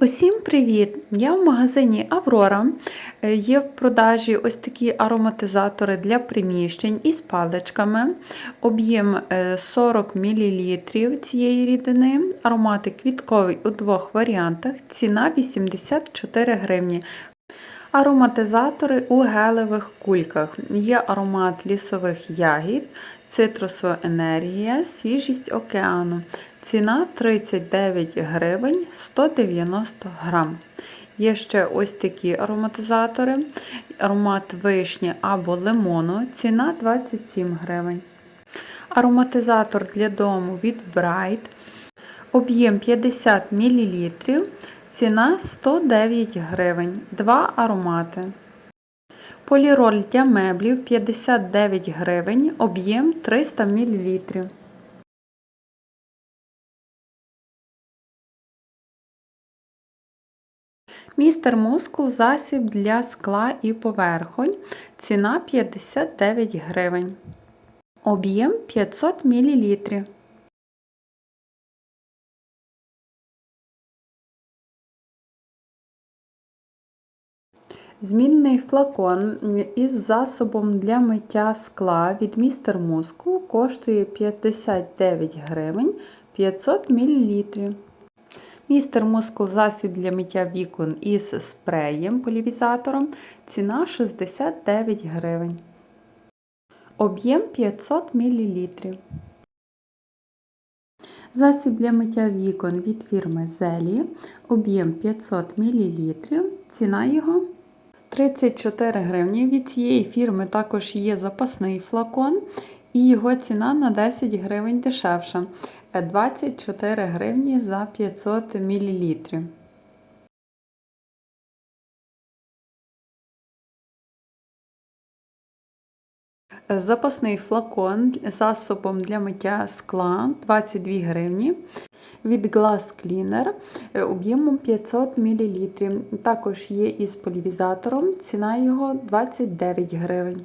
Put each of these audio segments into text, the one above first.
Усім привіт! Я в магазині Аврора. Е, Є в продажі ось такі ароматизатори для приміщень із паличками. Об'єм е, 40 мл цієї рідини. Аромати квітковий у двох варіантах. Ціна 84 гривні. Ароматизатори у гелевих кульках. Є аромат лісових ягід, цитрусова енергія, свіжість океану. Ціна 39 гривень 190 грам. Є ще ось такі ароматизатори. Аромат вишні або лимону. Ціна 27 гривень. Ароматизатор для дому від Bright. Об'єм 50 мл. Ціна 109 гривень. Два аромати. Поліроль для меблів 59 гривень. Об'єм 300 мл. Містер Мускул засіб для скла і поверхонь. Ціна 59 гривень. Об'єм 500 мл. Змінний флакон із засобом для миття скла від Містер Мускул коштує 59 гривень 500 мл. Містер Мускул засіб для миття вікон із спреєм полівізатором. Ціна 69 гривень. Об'єм 500 мл. Засіб для миття вікон від фірми Зелі. Об'єм 500 мл. Ціна його 34 гривні. Від цієї фірми також є запасний флакон. І його ціна на 10 гривень дешевша 24 гривні за 500 мл. Запасний флакон засобом для миття скла 22 гривні. Від Glass Cleaner об'ємом 500 мл. Також є із полівізатором, ціна його 29 гривень.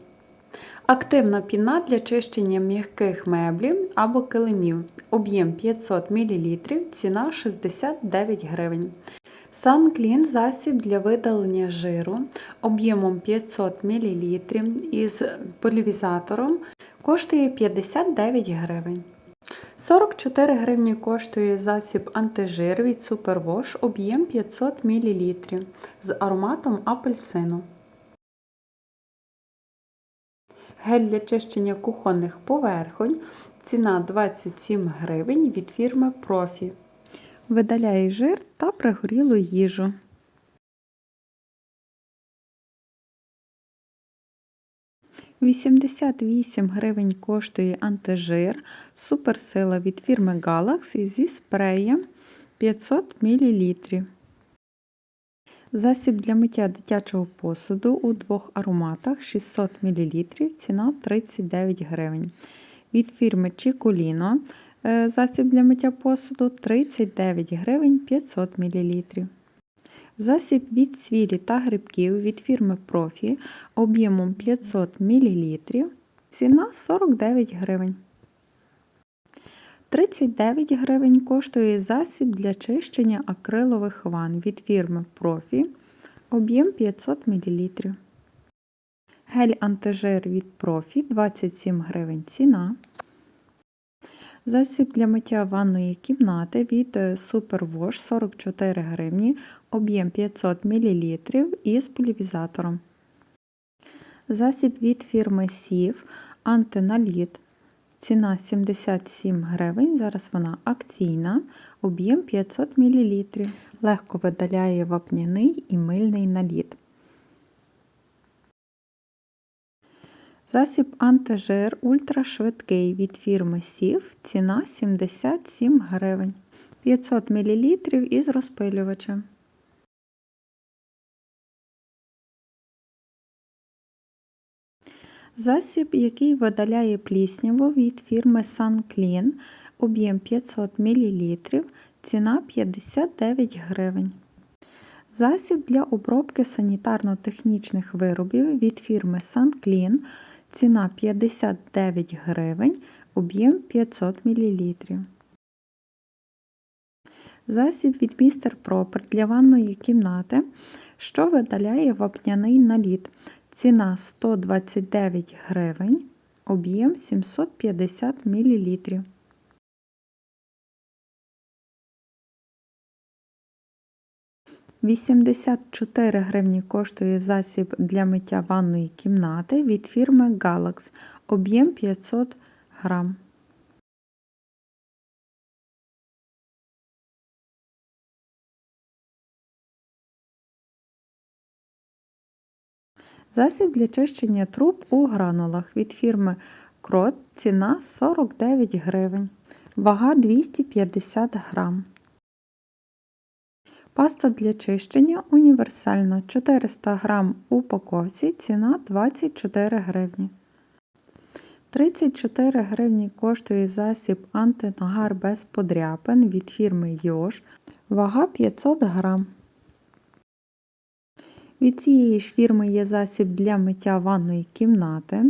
Активна піна для чищення м'яких меблів або килимів. Об'єм 500 мл, ціна 69 гривень. SunClean засіб для видалення жиру об'ємом 500 мл із полівізатором коштує 59 гривень. 44 гривні коштує засіб антижир від Superwash об'єм 500 мл з ароматом апельсину. Гель для чищення кухонних поверхонь. Ціна 27 гривень від фірми Профі. Видаляє жир та пригорілу їжу. Вісімдесят вісім гривень коштує антижир суперсила від фірми Galaxy зі спреєм 500 мл. Засіб для миття дитячого посуду у двох ароматах 600 мл, ціна 39 гривень. Від фірми Чіколіно засіб для миття посуду 39 гривень 500 мл. Засіб від цвілі та грибків від фірми Профі об'ємом 500 мл, ціна 49 гривень. 39 гривень коштує засіб для чищення акрилових ванн від фірми Профі, об'єм 500 мл. Гель антижир від Профі 27 гривень ціна. Засіб для миття ванної кімнати від Superwash 44 гривні, об'єм 500 мл із полівізатором. Засіб від фірми Сів антиналіт Ціна 77 гривень, зараз вона акційна, об'єм 500 мл. Легко видаляє вапняний і мильний наліт. Засіб антижир ультрашвидкий від фірми Сів. Ціна 77 гривень. 500 мл із розпилювачем. Засіб, який видаляє плісняву від фірми SunClean, об'єм 500 мл, ціна 59 гривень. Засіб для обробки санітарно-технічних виробів від фірми SunClean, ціна 59 гривень, об'єм 500 мл. Засіб від Містер Пропер для ванної кімнати, що видаляє вапняний наліт. Ціна 129 гривень, об'єм 750 мл. Вісімдесят чотири гривні коштує засіб для миття ванної кімнати від фірми Galax, об'єм 500 грам. Засіб для чищення труб у гранулах від фірми Крот. Ціна 49 гривень. Вага 250 грам. Паста для чищення універсальна 400 грам у упаковці. Ціна 24 гривні. 34 гривні коштує засіб антинагар без подряпин від фірми Йош. Вага 500 грам. Від цієї ж фірми є засіб для миття ванної кімнати.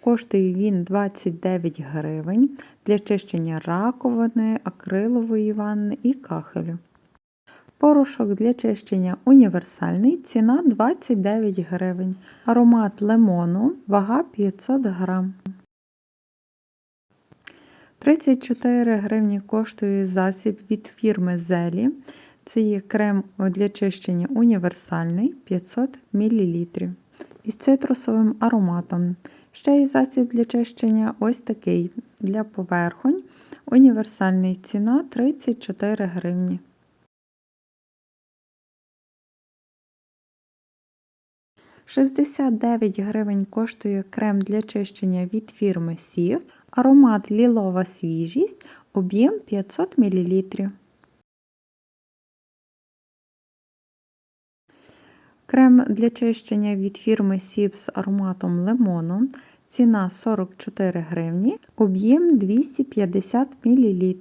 Коштує він 29 гривень для чищення раковини, акрилової ванни і кахелю. Порошок для чищення універсальний, ціна 29 гривень. Аромат лимону, вага 500 грам. 34 гривні коштує засіб від фірми Зелі. Це є крем для чищення універсальний 500 мл із цитрусовим ароматом. Ще є засіб для чищення ось такий для поверхонь. Універсальний ціна 34 гривні. Шістдесят дев'ять гривень коштує крем для чищення від фірми Сів. Аромат лілова свіжість, об'єм 500 мл. Крем для чищення від фірми Сіп з ароматом лимону. Ціна 44 гривні, об'єм 250 мл.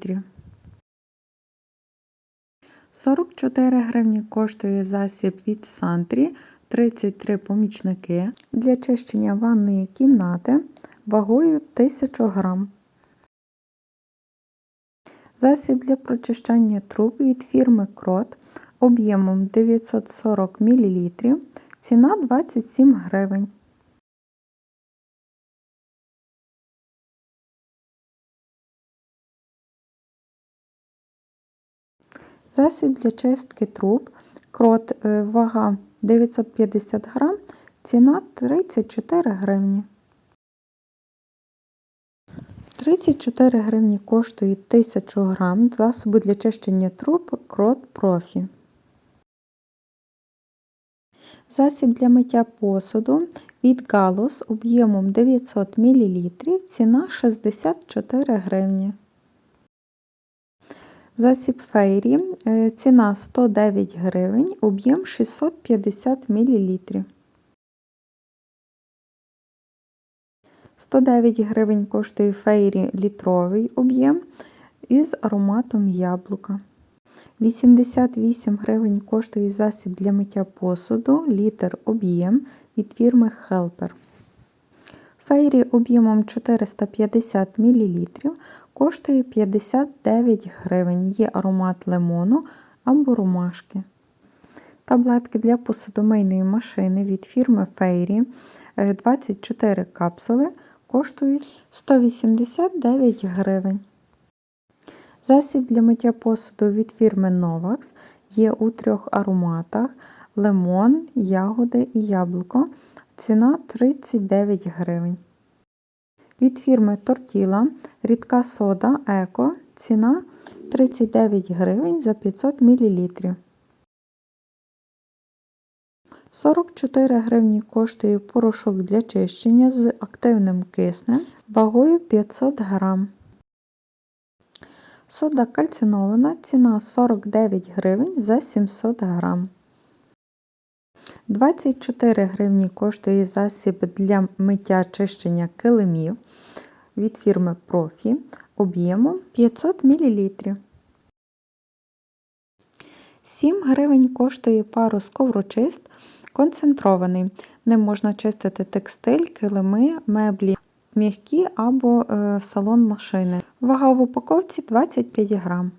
44 гривні коштує засіб від Сантрі 33 помічники для чищення ванної кімнати вагою 1000 грам. Засіб для прочищання труб від фірми Крот об'ємом 940 мл, ціна 27 гривень. Засіб для чистки труб, крот е, вага 950 грам, ціна 34 гривні. 34 гривні коштує 1000 грам засобу для чищення труб крот профі. Засіб для миття посуду від Галус об'ємом 900 мл, ціна 64 гривні. Засіб фейрі, е, ціна 109 гривень, об'єм 650 мл. 109 гривень коштує фейрі літровий об'єм із ароматом яблука. 88 гривень коштує засіб для миття посуду, літр об'єм від фірми Helper. Фейрі об'ємом 450 мл коштує 59 гривень. Є аромат лимону або ромашки. Таблетки для посудомийної машини від фірми Фейрі 24 капсули коштують 189 гривень. Засіб для миття посуду від фірми Novax є у трьох ароматах: лимон, ягоди і яблуко. Ціна 39 гривень. Від фірми Тортіла рідка сода Еко. Ціна 39 гривень за 500 мл. 44 гривні коштує порошок для чищення з активним киснем вагою 500 грам. Сода кальцинована, ціна 49 гривень за 700 грам. 24 гривні коштує засіб для миття чищення килимів від фірми Профі об'ємом 500 мл. 7 гривень коштує пару сковрочист концентрований. Ним можна чистити текстиль, килими, меблі м'які або е, салон машини. Вага в упаковці 25 грам.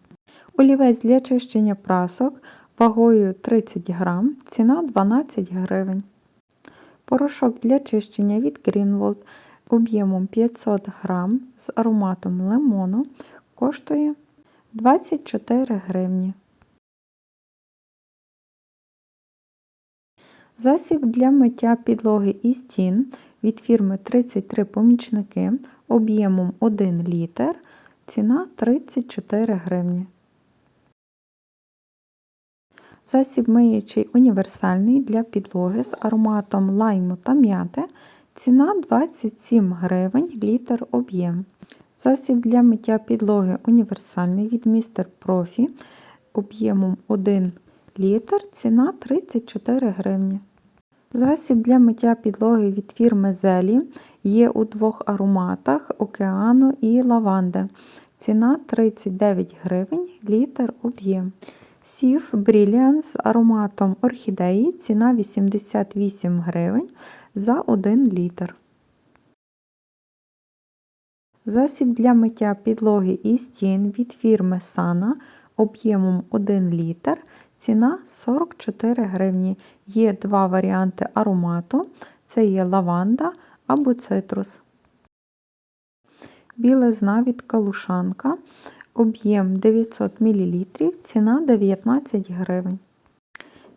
Олівець для чищення прасок вагою 30 грам, ціна 12 гривень. Порошок для чищення від Greenwald об'ємом 500 грам з ароматом лимону коштує 24 гривні. Засіб для миття підлоги і стін від фірми 33 помічники об'ємом 1 літр. Ціна 34 гривні. Засіб миючий універсальний для підлоги з ароматом лайму та м'яти. Ціна 27 гривень літр об'єм. Засіб для миття підлоги універсальний від Містер Профі об'ємом 1 літр. Ціна 34 гривні. Засіб для миття підлоги від фірми Зелі є у двох ароматах океану і лаванди. Ціна 39 гривень літр об'єм. Сів Brilliant з ароматом орхідеї. Ціна 88 гривень за 1 літр. Засіб для миття підлоги і стін від фірми Sana об'ємом 1 літр. Ціна 44 гривні. Є два варіанти аромату: це є лаванда або цитрус. Білизна від калушанка. Об'єм 900 мл, ціна 19 гривень.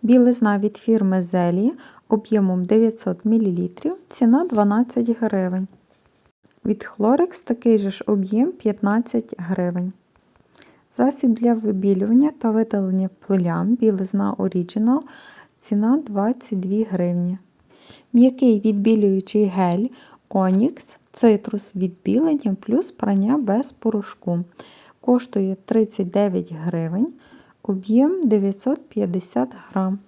Білизна від фірми Зелі об'ємом 900 мл, ціна 12 гривень. Від Хлорекс такий же ж об'єм 15 гривень. Засіб для вибілювання та видалення плям білизна Original ціна 22 гривні. М'який відбілюючий гель Onyx цитрус відбілення плюс прання без порошку. Коштує 39 гривень, об'єм 950 грам.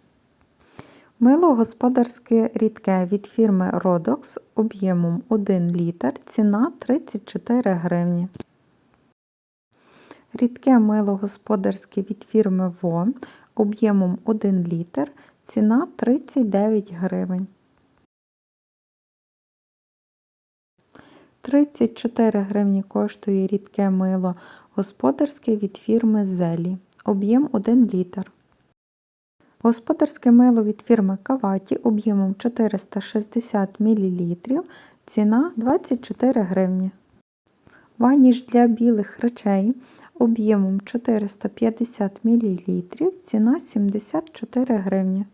Мило господарське рідке від фірми Rodox об'ємом 1 літр, ціна 34 гривні. Рідке мило господарське від фірми ВО об'ємом 1 літр, ціна 39 гривень. 34 гривні коштує рідке мило господарське від фірми Зелі, об'єм 1 літр. Господарське мило від фірми Каваті об'ємом 460 мл, ціна 24 гривні. Ваніш для білих речей об'ємом 450 мл, ціна 74 гривні.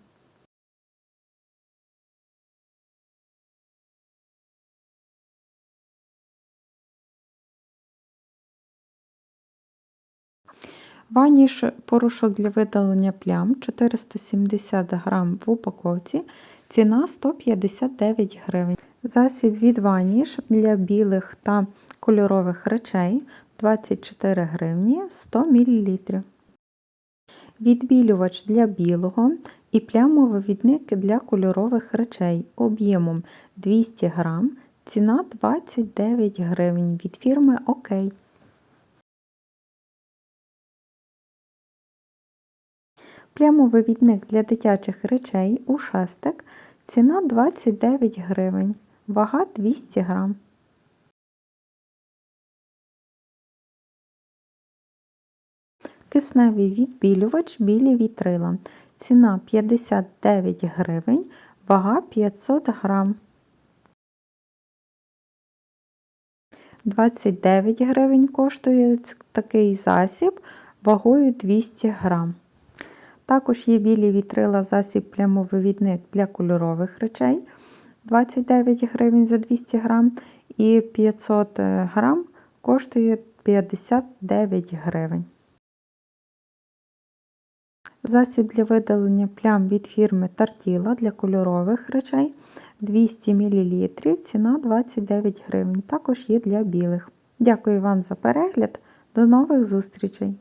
Ваніш порошок для видалення плям 470 грам в упаковці, ціна 159 гривень. Засіб від ваніш для білих та кольорових речей 24 гривні 100 мл. Відбілювач для білого і плямовивідник для кольорових речей об'ємом 200 грам, ціна 29 гривень від фірми ОК. Плямовивідник для дитячих речей ушастик. Ціна 29 гривень, вага 200 грам. Кисневий відбілювач білі вітрила. Ціна 59 гривень, вага 500 грам. 29 гривень коштує такий засіб вагою 200 грам. Також є білі вітрила засіб плямовивідник для кольорових речей 29 гривень за 200 грам і 500 грам коштує 59 гривень. Засіб для видалення плям від фірми Тартіла для кольорових речей 200 мл, ціна 29 гривень. Також є для білих. Дякую вам за перегляд. До нових зустрічей!